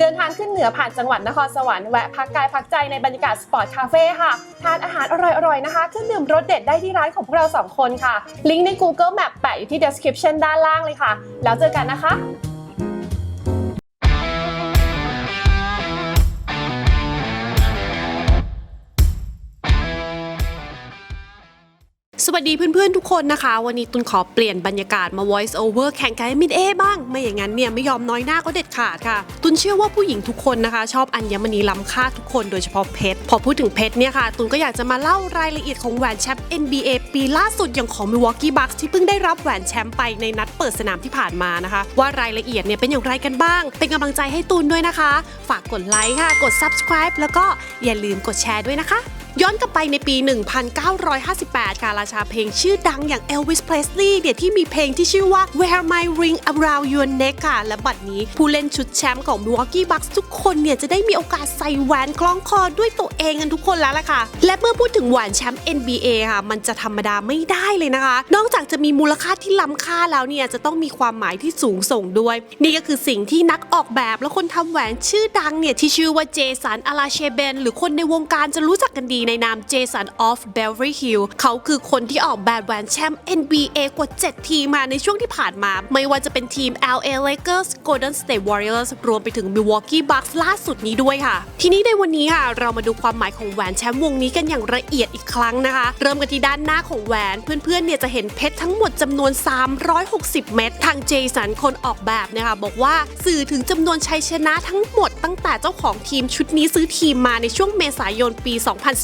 เดินทางขึ้นเหนือผ่านจังหวัดนครสวรรค์แวะพักกายพักใจในบรรยากาศสปอร์ตคาเฟ่ค่ะ ทานอาหารอร่อยๆนะคะขึ้นดื่มรสเด็ดได้ที่ร้านของพวกเรา 2 คนค่ะ ลิงก์ใน Google Map แปะอยู่ที่ description ด้านล่างเลยค่ะ แล้วเจอกันนะคะ สวัสดีเพื่อนๆทุกคนนะคะ วันนี้ตุนขอเปลี่ยนบรรยากาศมา voice over แข่งกับมิดเอบ้าง ไม่อย่างนั้นเนี่ยไม่ยอมน้อยหน้าก็เด็ดขาดค่ะ ตุนเชื่อว่าผู้หญิงทุกคนนะคะ ชอบอัญมณีล้ำค่าทุกคนโดยเฉพาะเพชร พอพูดถึงเพชรเนี่ยค่ะ ตุนก็อยากจะมาเล่ารายละเอียดของแหวนแชมป์ NBA ปีล่าสุดอย่างของ Milwaukee Bucks ที่เพิ่งได้รับแหวนแชมป์ไปในนัดเปิดสนามที่ผ่านมานะคะ ว่ารายละเอียดเนี่ยเป็นอย่างไรกันบ้าง เป็นกำลังใจให้ตูนด้วยนะคะ ฝากกดไลค์ค่ะ กด subscribe แล้วก็อย่าลืมกดแชร์ด้วยนะคะ ย้อนกลับไปในปี 1958ค่ะราชาเพลงชื่อดังอย่าง Elvis Presley เนี่ยที่มีเพลงที่ชื่อว่า Wear My Ring Around Your Neck ค่ะ และบัดนี้ผู้เล่นชุดแชมป์ของ Milwaukee Bucks ทุกคนเนี่ยจะได้มีโอกาสใส่แหวนคล้องคอด้วยตัวเองกันทุกคนแล้วล่ะค่ะ และเมื่อพูดถึงแหวนแชมป์ NBA ค่ะ มันจะธรรมดาไม่ได้เลยนะคะ นอกจากจะมีมูลค่าที่ล้ำค่าแล้วเนี่ยจะต้องมีความหมายที่สูงส่งด้วย นี่ก็คือสิ่งที่นักออกแบบและคนทำแหวนชื่อดังเนี่ยที่ชื่อว่าเจสันอาราเชเบนหรือคนในวงการจะรู้จักกันดีในนามเจสันออฟเบล r y Hill เขาคือคนที่ออกแบบแหวนแชมป์ NBA กว่า 7 ทีมมาในช่วงที่ผ่านมา ไม่ว่าจะเป็นทีม LA Lakers Golden State Warriors รวมไปถึง Milwaukee Bucks ล่าสุดนี้ด้วยค่ะ ทีนี้ในวันนี้ค่ะ เรามาดูความหมายของแหวนแชมป์วงนี้กันอย่างละเอียดอีกครั้งนะคะ เริ่มกันที่ด้านหน้าของแหวนเพื่อนๆเนี่ยจะเห็นเพชรทั้งหมดจำนวน 360 เม็ดทางเจสันคนออกแบบเนะคะบอกว่าสื่อถึงจำนวนชัยชนะทั้งหมด ตั้งแต่เจ้าของทีมชุดนี้ซื้อทีมมาในช่วงเมษายนปี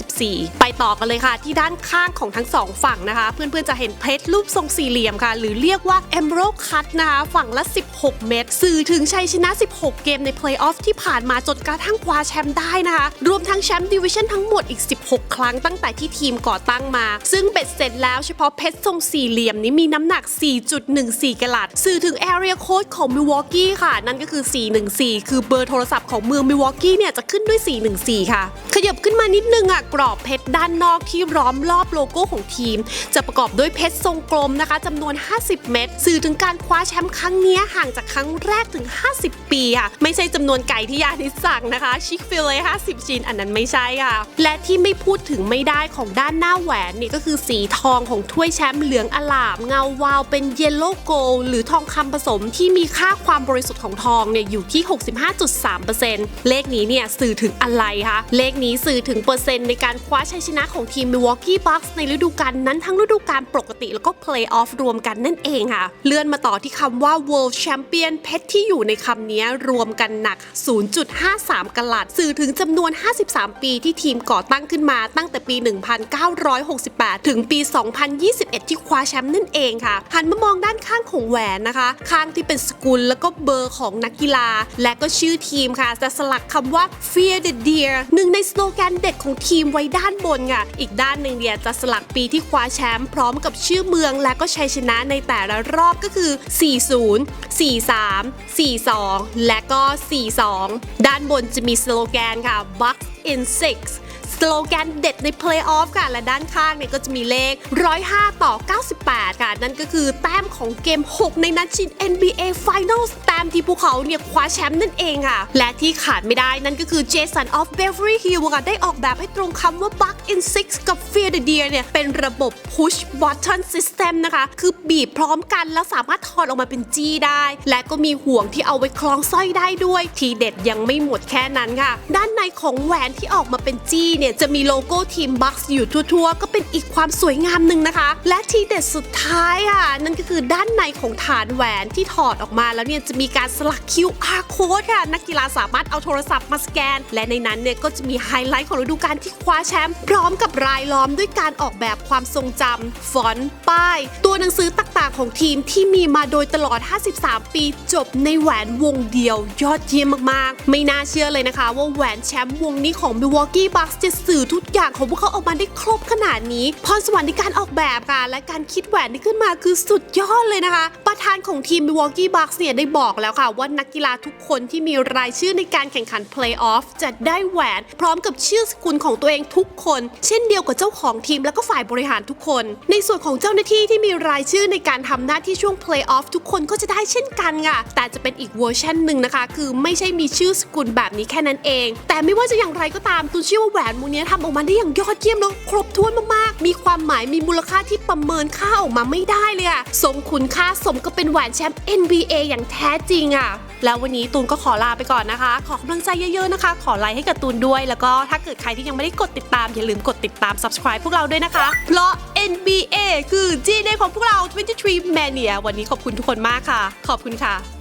2014ไปต่อกันเลยค่ะ ที่ด้านข้างของทั้งสองฝั่งนะคะ เพื่อนๆจะเห็นเพชรรูปทรงสี่เหลี่ยมค่ะ หรือเรียกว่า Emerald Cut นะคะฝั่งละ 16 เม็ดสื่อถึงชัยชนะ 16 เกมในเพลย์ออฟที่ผ่านมาจนกระทั่งคว้าแชมป์ได้นะคะ รวมทั้งแชมป์ดิวิชั่นทั้งหมดอีก 16 ครั้งตั้งแต่ที่ทีมก่อตั้งมา ซึ่งเบ็ดเสร็จแล้วเฉพาะเพชรทรงสี่เหลี่ยมนี้มีน้ำหนัก 4.14 กลัด สื่อถึง area code ของ Milwaukee ค่ะ นั่นก็คือ 414 คือเบอร์โทรศัพท์ของเมือง Milwaukee เนี่ยจะขึ้นด้วย 414 ค่ะ ขยับขึ้นมานิดนึงอะกรอบเพชรด้านนอกที่ล้อมรอบโลโก้ของทีม จะประกอบด้วยเพชรทรงกลมนะคะจำนวน 50 เม็ดสื่อถึงการคว้าแชมป์ครั้งนี้ห่างจากครั้งแรกถึง 50 ปีค่ะไม่ใช่จำนวนไก่ที่ยานิสสั่งนะคะชิคฟิลเลย50ชิ้นอันนั้นไม่ใช่ค่ะ และที่ไม่พูดถึงไม่ได้ของด้านหน้าแหวนนี่ก็คือสีทองของถ้วยแชมป์เหลืองอลาม เงาวาวเป็นเยลโล่โกลหรือทองคำผสมที่มีค่าความบริสุทธิ์ของทองเนี่ยอยู่ที่ 65.3%เลขนี้เนี่ยสื่อถึงอะไรคะเลขนี้สื่อถึงเปอร์เซ็นต์ในการคว้าชัยชนะของทีม Milwaukee Bucks ในฤดูกาลนั้นทั้งฤดูกาลปกติแล้วก็ Playoff รวมกันนั่นเองค่ะ เลื่อนมาต่อที่คำว่า World Champion เพชรที่อยู่ในคำนี้รวมกันหนัก 0.53 กลัด สื่อถึงจำนวน 53 ปีที่ทีมก่อตั้งขึ้นมาตั้งแต่ปี 1968 ถึงปี 2021 ที่คว้าแชมป์นั่นเองค่ะ หันมามองด้านข้างของแหวนนะคะ ข้างที่เป็นสกุลแล้วก็เบอร์ของนักกีฬา และก็ชื่อทีมค่ะจะสลักคำว่า Fear the Deer หนึ่งในสโลแกนเด็ดของทีมไว้ด้านบนค่ะ อีกด้านหนึ่งเนี่ยจะสลักปีที่คว้าแชมป์พร้อมกับชื่อเมืองและก็ชัยชนะในแต่ละรอบก็คือ 40 43 42 และก็ 42 ด้านบนจะมีสโลแกนค่ะ Bucks in six สโลแกนเด็ดใน Playoff ค่ะ และด้านข้างเนี่ยก็จะมีเลข 105 ต่อ 98 ค่ะ นั่นก็คือแต้มของเกม 6 ในนัดชิง NBA Finals แต้มที่พวกเขาเนี่ยคว้าแชมป์นั่นเองค่ะ และที่ขาดไม่ได้นั่นก็คือ Jason of Beverly Hills ค่ะ ได้ออกแบบให้ตรงคำว่า Buck in 6กับ Fear the Deer เนี่ย เป็นระบบ Push Button System นะคะ คือบีบพร้อมกันแล้วสามารถถอดออกมาเป็นจี้ได้ และก็มีห่วงที่เอาไว้คล้องสร้อยได้ด้วย ทีเด็ดยังไม่หมดแค่นั้นค่ะ ด้านในของแหวนที่ออกมาเป็นจี้เนี่ยจะมีโลโก้ทีมบัคส์อยู่ทั่วๆ ก็เป็นอีกความสวยงามหนึ่งนะคะ และทีเด็ดสุดท้ายอะนั่นก็คือด้านในของฐานแหวนที่ถอดออกมาแล้วเนี่ยจะมีการสลัก QR code ค่ะนักกีฬาสามารถเอาโทรศัพท์มาสแกน และในนั้นเนี่ยก็จะมีไฮไลท์ของฤดูกาลที่คว้าแชมป์พร้อมกับรายล้อมด้วยการออกแบบความทรงจำฟอนต์ป้าย ตัวหนังสือต่างๆของทีมที่มีมาโดยตลอด 53 ปี จบในแหวนวงเดียว ยอดเยี่ยมมากๆ ไม่น่าเชื่อเลยนะคะ ว่าแหวนแชมป์วงนี้ของ Milwaukee Bucks จะสื่อทุกอย่างของพวกเขาออกมาได้ครบขนาดนี้ พรสวรรค์ในการออกแบบค่ะและการคิดแหวนที่ขึ้นมาคือสุดยอดเลยนะคะ ประธานของทีม Milwaukee Bucks เนี่ยได้บอกแล้วค่ะ ว่านักกีฬาทุกคนที่มีรายชื่อในการแข่งขัน Playoff จะได้แหวน พร้อมกับชื่อสกุลของตัวเองทุกคน เช่นเดียวกับเจ้าของทีมและก็ฝ่ายบริหารทุกคน ในส่วนของเจ้าหน้าที่ที่มีรายชื่อในการทำหน้าที่ช่วง Playoff ทุกคนก็จะได้เช่นกันค่ะแต่จะเป็นอีกเวอร์ชันหนึ่งนะคะ คือไม่ใช่มีชื่อสกุลแบบนี้แค่นั้นเอง แต่ไม่ว่าจะอย่างไรก็ตามตูนเชื่อว่าแหวนวงนี้ทำออกมาได้อย่างยอดเยี่ยมแล้วครบถ้วนมากๆ มีความหมายมีมูลค่าที่ประเมินค่าออกมาไม่ได้เลยอะสมคุณค่าสมกับเป็นแหวนแชมป์ NBA อย่างแท้จริงอะแล้ววันนี้ตูนก็ขอลาไปก่อนนะคะ ขอกำลังใจเยอะๆนะคะ ขอไลค์ให้กับตูนด้วย แล้วก็ถ้าเกิดใครที่ยังไม่ได้กดติดตาม อย่าลืมกดติดตาม subscribe พวกเราด้วยนะคะ เพราะ NBA คือ GNA ของพวกเรา 23 Mania วันนี้ขอบคุณทุกคนมากค่ะ ขอบคุณค่ะ